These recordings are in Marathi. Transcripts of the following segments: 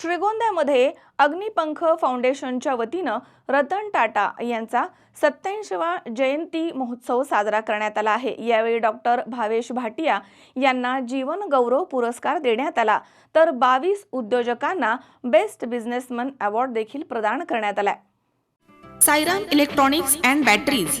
श्रीगोंद्यामध्ये अग्निपंख फाउंडेशनच्या वतीनं रतन टाटा यांचा सत्याऐंशीवा जयंती महोत्सव साजरा करण्यात आला आहे. यावेळी डॉक्टर भावेश भाटिया यांना जीवन गौरव पुरस्कार देण्यात आला. तर बावीस उद्योजकांना बेस्ट बिझनेसमन अवॉर्ड देखील प्रदान करण्यात आला सायरन इलेक्ट्रॉनिक्स अँड बॅटरीज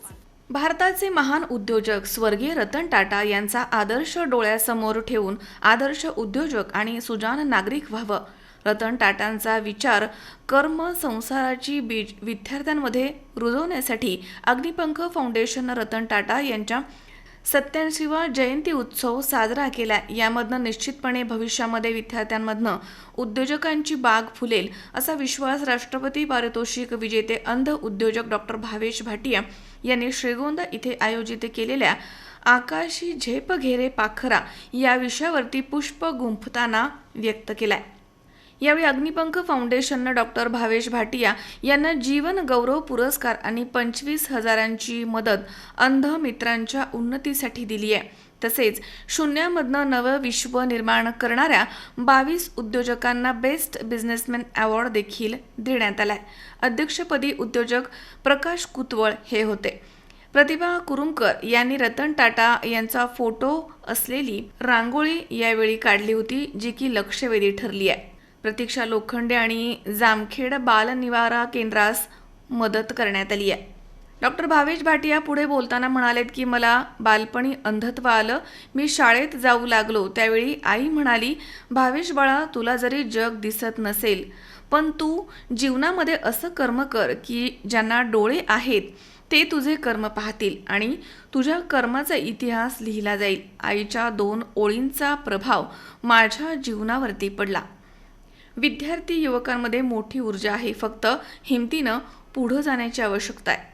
भारताचे महान उद्योजक स्वर्गीय रतन टाटा यांचा आदर्श डोळ्यासमोर ठेवून आदर्श उद्योजक आणि सुजान नागरिक व्हावं. रतन टाटांचा विचार कर्म संसाराची बीज विद्यार्थ्यांमध्ये रुजवण्यासाठी अग्निपंख फाउंडेशन रतन टाटा यांच्या सत्याऐंशीवा जयंती उत्सव साजरा केला. यामधनं निश्चितपणे भविष्यामध्ये विद्यार्थ्यांमधनं उद्योजकांची बाग फुलेल असा विश्वास राष्ट्रपती पारितोषिक विजेते अंध उद्योजक डॉक्टर भावेश भाटिया यांनी श्रीगोंदा इथे आयोजित केलेल्या आकाशी झेप घेरे पाखरा या विषयावरती पुष्प गुंफताना व्यक्त केलाय. यावेळी अग्निपंख फाउंडेशननं डॉक्टर भावेश भाटिया यांना जीवन गौरव पुरस्कार आणि पंचवीस हजारांची मदत अंध मित्रांच्या उन्नतीसाठी दिली आहे. तसेच शून्यामधनं नवं विश्व निर्माण करणाऱ्या बावीस उद्योजकांना बेस्ट बिझनेसमॅन अवॉर्ड देखील देण्यात आलाय. अध्यक्षपदी उद्योजक प्रकाश कुतवळ हे होते. प्रतिभा कुरुमकर यांनी रतन टाटा यांचा फोटो असलेली रांगोळी यावेळी काढली होती जी की लक्षवेधी ठरली आहे. प्रतीक्षा लोखंडे आणि जामखेड बालनिवारा केंद्रास मदत करण्यात आली आहे. डॉक्टर भावेश भाटिया पुढे बोलताना म्हणालेत की मला बालपणी अंधत्व आलं. मी शाळेत जाऊ लागलो. त्यावेळी आई म्हणाली भावेश बाळा तुला जरी जग दिसत नसेल पण तू जीवनामध्ये असं कर्म कर की ज्यांना डोळे आहेत ते तुझे कर्म पाहतील आणि तुझ्या कर्माचा इतिहास लिहिला जाईल. आईच्या दोन ओळींचा प्रभाव माझ्या जीवनावरती पडला. विद्यार्थी युवकांमध्ये मोठी ऊर्जा आहे. फक्त हिमतीनं पुढं जाण्याची आवश्यकता आहे.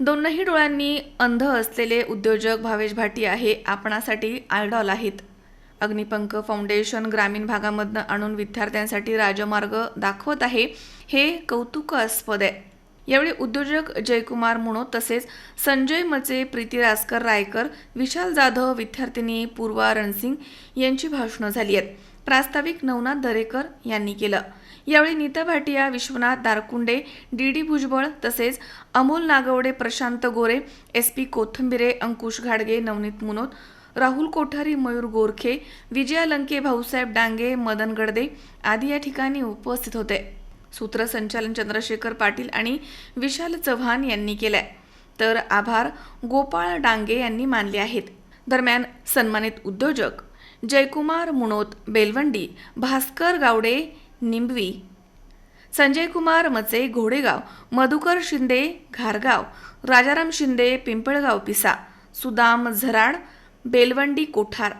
दोनही डोळ्यांनी अंध असलेले उद्योजक भावेश भाटी आहे. आपणासाठी आयडॉल आहेत. अग्निपंख फाउंडेशन ग्रामीण भागामधनं आणून विद्यार्थ्यांसाठी राजमार्ग दाखवत आहे. हे कौतुकास्पद आहे. यावेळी उद्योजक जयकुमार मुणो तसेच संजय मचे प्रीती रासकर रायकर विशाल जाधव विद्यार्थिनी पूर्वा रणसिंग यांची भाषणं झाली आहेत. प्रास्ताविक नवनाथ दरेकर यांनी केलं. यावेळी नीता भाटिया विश्वनाथ दारकुंडे डी डी भुजबळ तसेच अमोल नागवडे प्रशांत गोरे एस पी कोथंबिरे अंकुश घाडगे नवनीत मुनोत राहुल कोठारी मयूर गोरखे विजया लंके भाऊसाहेब डांगे मदन गडदे आदी या ठिकाणी उपस्थित होते. सूत्रसंचालन चंद्रशेखर पाटील आणि विशाल चव्हाण यांनी केलंय. तर आभार गोपाळ डांगे यांनी मानले आहेत. दरम्यान सन्मानित उद्योजक जयकुमार मुणोत बेलवंडी भास्कर गावडे निंबवी संजय कुमार मचे घोडेगाव मधुकर शिंदे घारगाव राजाराम शिंदे पिंपळगाव पिसा सुदाम झराड बेलवंडी कोठार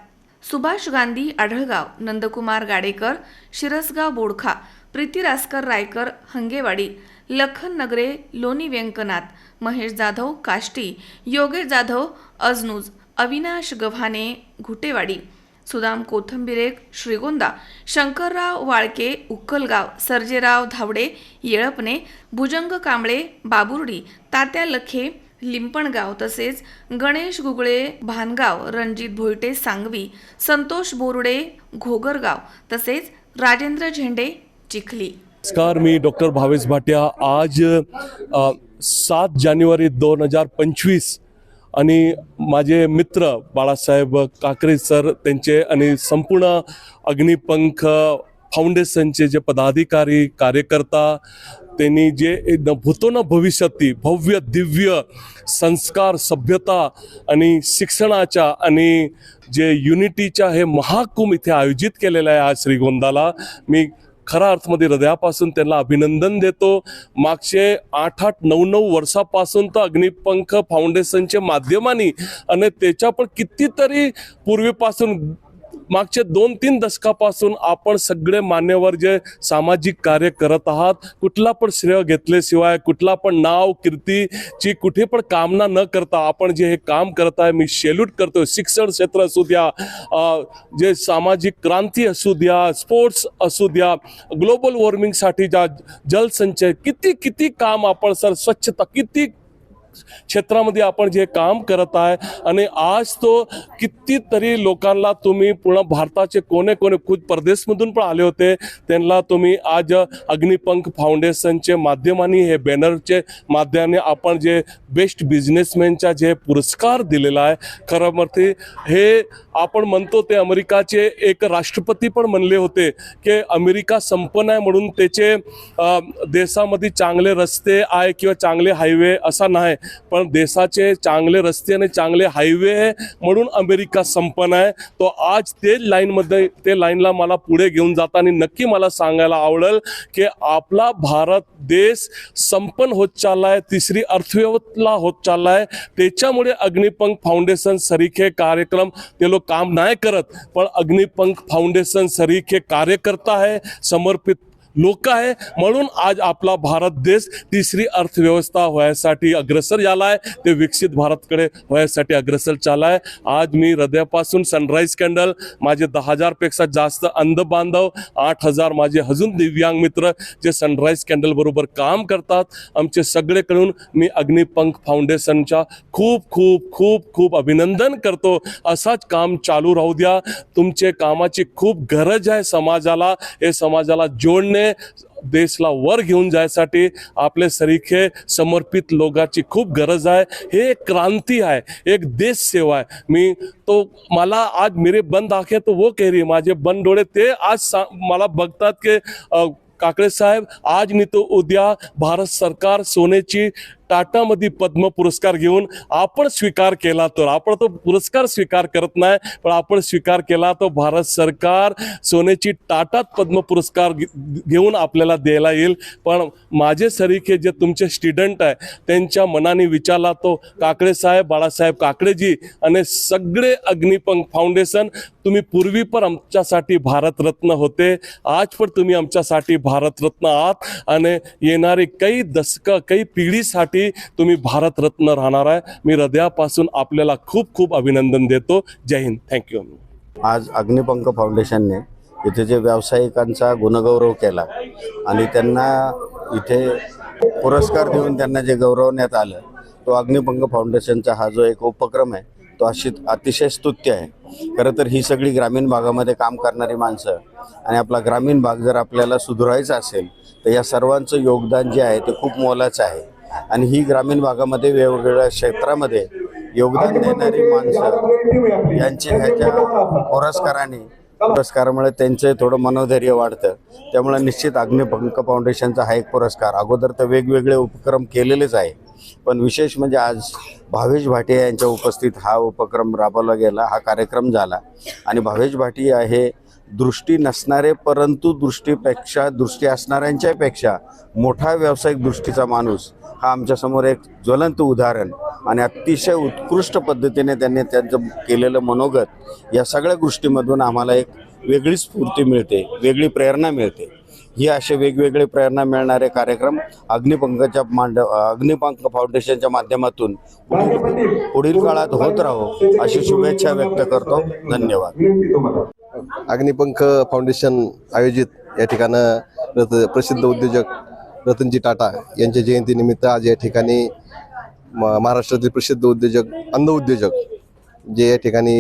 सुभाष गांधी आढळगाव नंदकुमार गाडेकर शिरसगाव बोडखा प्रीती रासकर रायकर हंगेवाडी लखन नगरे लोणी व्यंकनाथ महेश जाधव काष्टी योगेश जाधव अजनूज अविनाश गव्हाणे घुटेवाडी सुदाम कोथंबिरे श्रीगोंदा शंकरराव वाळके उक्कलगाव सर्जेराव धावडे येळपणे भुजंग कांबळे बाबुर्डी तात्या लखे लिंपणगाव तसेच गणेश गुगळे भानगाव रणजित भोयटे सांगवी संतोष बोरुडे घोगरगाव तसेच राजेंद्र झेंडे चिखली. नमस्कार मी डॉक्टर भावेश भाटिया. आज सात जानेवारी दोन हजार पंचवीस आणि माझे मित्र बाळासाहेब काकरे सर त्यांचे आणि संपूर्ण अग्निपंख फाउंडेशनचे जे पदाधिकारी कार्यकर्ता त्यांनी जे न भूतो न भविष्यती भव्य दिव्य संस्कार सभ्यता आणि शिक्षणाच्या आणि जे युनिटीच्या हे महाकुंभ इथे आयोजित केलेलं आहे आज श्रीगोंदाला मी खऱ्या अर्थमध्ये हृदयापासून त्यांना अभिनंदन देतो. मागचे आठ आठ नऊ नऊ वर्षापासून तर अग्निपंख फाउंडेशनच्या माध्यमाने आणि त्याच्या पण कितीतरी पूर्वीपासून मागचे दोन तीन दशकापासून आपण सगळे मान्यवर जे सामाजिक कार्य करत आहात कुठला पण श्रेय घेतल्याशिवाय कुठला पण नाव कीर्तीची कुठे पण कामना न करता आपण जे हे काम करत आहे मी शेल्यूट करतो शिक्षण क्षेत्र असू द्या जे सामाजिक क्रांती असू द्या स्पोर्ट्स असू द्या ग्लोबल वॉर्मिंगसाठी ज्या जलसंचय किती किती काम आपण सर स्वच्छता किती क्षेत्रामध्ये आपण जे काम करत आहे. आणि आज तो कितीतरी लोकांना तुम्ही पूर्ण भारताचे कोणे कोणे खुद परदेशमधून पण आले होते. त्यांना तुम्ही आज अग्निपंख फाउंडेशनचे माध्यमाने हे बॅनरचे माध्यमाने आपण जे बेस्ट बिझनेसमॅनचा जे पुरस्कार दिलेला आहे. खरं म्हणजे हे आपण म्हणतो ते अमेरिकाचे एक राष्ट्रपती पण म्हणले होते की अमेरिका संपन्न आहे म्हणून त्याचे देशामध्ये चांगले रस्ते आहे किंवा चांगले हायवे असा नाही. पण देशाचे चांगले रस्ते आणि चांगले हायवे आहे म्हणून अमेरिका संपन्न आहे. तो आज ते लाईनमध्ये ते लाईनला मला पुढे घेऊन जाताना नक्की मला सांगायला आवडेल की आपला भारत देश संपन्न होत चाललाय तिसरी अर्थव्यवस्था होत चाललाय. त्याच्यामुळे अग्निपंख फाउंडेशन सरीखे कार्यक्रम ते लोक काम नाही करत पण अग्निपंख फाउंडेशन सरीखे कार्यकर्ता आहे समर्पित लोक आहे. म्हणून आज आपला भारत देश तिसरी अर्थव्यवस्था व्हायसाठी अग्रसर झाला आहे ते विकसित भारतकडे व्हायसाठी अग्रसर झाला आहे आज मी हृदयापासून सनराईज कॅन्डल माझे दहा हजारपेक्षा जास्त अंध बांधव आठ हजार माझे अजून दिव्यांग मित्र जे सनराईज कॅन्डल बरोबर काम करतात. आमचे सगळेकडून मी अग्निपंख फाउंडेशनच्या खूप खूप खूप खूप अभिनंदन करतो. असाच काम चालू राहू द्या. तुमचे कामाची खूप गरज आहे समाजाला. हे समाजाला जोडणे देशला वर घेऊन जायसाठी आपले सरीखे समर्पित लोकांची खूप गरज आहे. हे एक क्रांती आहे एक देश सेवा आहे. मी तो मला आज मेरे बंद आखे तो वो कह रही माझे बंद डोळे ते आज मला बघतात की काकडे साहेब आज नाही तो उद्या भारत सरकार सोन्याची टाटामध्ये पद्म पुरस्कार घेऊन आपण स्वीकार केला तर आपण तो पुरस्कार स्वीकार करत नाही पण आपण स्वीकार केला तो भारत सरकार सोन्याची टाटात पद्म पुरस्कार घेऊन आपल्याला द्यायला येईल. पण माझे सरीखे जे तुमचे स्टुडंट आहे त्यांच्या मनाने विचारला तो काकडे साहेब बाळासाहेब काकडेजी आणि सगळे अग्निपंख फाउंडेशन तुम्ही पूर्वी पण आमच्यासाठी भारतरत्न होते आज पण तुम्ही आमच्यासाठी भारतरत्न आहात आणि येणारी काही दशकं काही पिढीसाठी तुम्ही भारतरत्न राहणार आहे. मी हृदयापासून आपल्याला खूप खूप अभिनंदन देतो. जय हिंद. थँक्यू आज अग्निपंख फाउंडेशनने इथे जे व्यावसायिकांचा गुणगौरव केला आणि त्यांना इथे पुरस्कार देऊन त्यांना जे गौरवण्यात आलं तो अग्निपंख फाउंडेशनचा हा जो एक उपक्रम आहे तो अशी अतिशय स्तुत्य आहे. खरं तर ही सगळी ग्रामीण भागामध्ये काम करणारी माणसं आणि आपला ग्रामीण भाग जर आपल्याला सुधारायचा असेल तर या सर्वांचं योगदान जे आहे ते खूप मोलाचं आहे. आणि ही ग्रामीण भागामध्ये वेगवेगळ्या क्षेत्रामध्ये योगदान देणारी माणसं यांचे ह्याच्या पुरस्काराने पुरस्कारामुळे त्यांचे थोडं मनोधैर्य वाढतं. त्यामुळे निश्चित अग्निपंख फाउंडेशनचा हा एक पुरस्कार. अगोदर तर वेगवेगळे उपक्रम केलेलेच आहे. पण विशेष म्हणजे आज भावेश भाटिया यांच्या उपस्थित हा उपक्रम राबवला गेला हा कार्यक्रम झाला. आणि भावेश भाटिया हे दृष्टी नसणारे परंतु दृष्टीपेक्षा दृष्टी असणाऱ्यांच्यापेक्षा मोठा व्यावसायिक दृष्टीचा माणूस हा आमच्यासमोर एक ज्वलंत उदाहरण आणि अतिशय उत्कृष्ट पद्धतीने त्यांनी त्यांचं केलेलं मनोगत या सगळ्या गोष्टीमधून आम्हाला एक वेगळी स्फूर्ती मिळते वेगळी प्रेरणा मिळते. ही असे वेगवेगळे प्रेरणा मिळणारे कार्यक्रम अग्निपंखच्या मांड अग्निपंख फाउंडेशनच्या माध्यमातून पुढील काळात होत राहो अशी शुभेच्छा व्यक्त करतो. धन्यवाद. अग्निपंख फाउंडेशन आयोजित या ठिकाणं रत प्रसिद्ध उद्योजक रतनजी टाटा यांच्या जयंतीनिमित्त आज या ठिकाणी म- महाराष्ट्रातील प्रसिद्ध उद्योजक अंध उद्योजक जे या ठिकाणी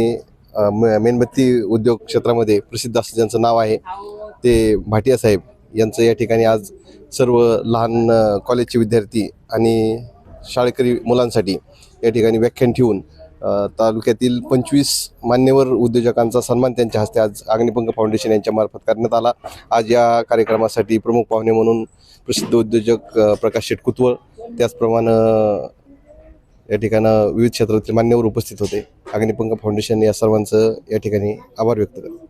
म- मेणबत्ती उद्योग क्षेत्रामध्ये प्रसिद्ध असं ज्यांचं नाव आहे ते भाटिया साहेब यांचं या ठिकाणी आज सर्व लहान कॉलेजचे विद्यार्थी आणि शाळकरी मुलांसाठी या ठिकाणी व्याख्यान ठेवून तालुक्यातील पंचवीस मान्यवर उद्योजकांचा सन्मान त्यांच्या हस्ते आज अग्निपंख फाउंडेशन यांच्या मार्फत करण्यात आला. आज या कार्यक्रमासाठी प्रमुख पाहुणे म्हणून प्रसिद्ध उद्योजक प्रकाश शेट कुतवळ त्याचप्रमाणे या ठिकाणं विविध क्षेत्रातील मान्यवर उपस्थित होते. अग्निपंख फाउंडेशन या सर्वांचं या ठिकाणी आभार व्यक्त करतो.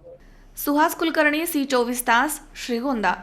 सुहास कुलकर्णी सी चोवीस तास श्रीगोंदा.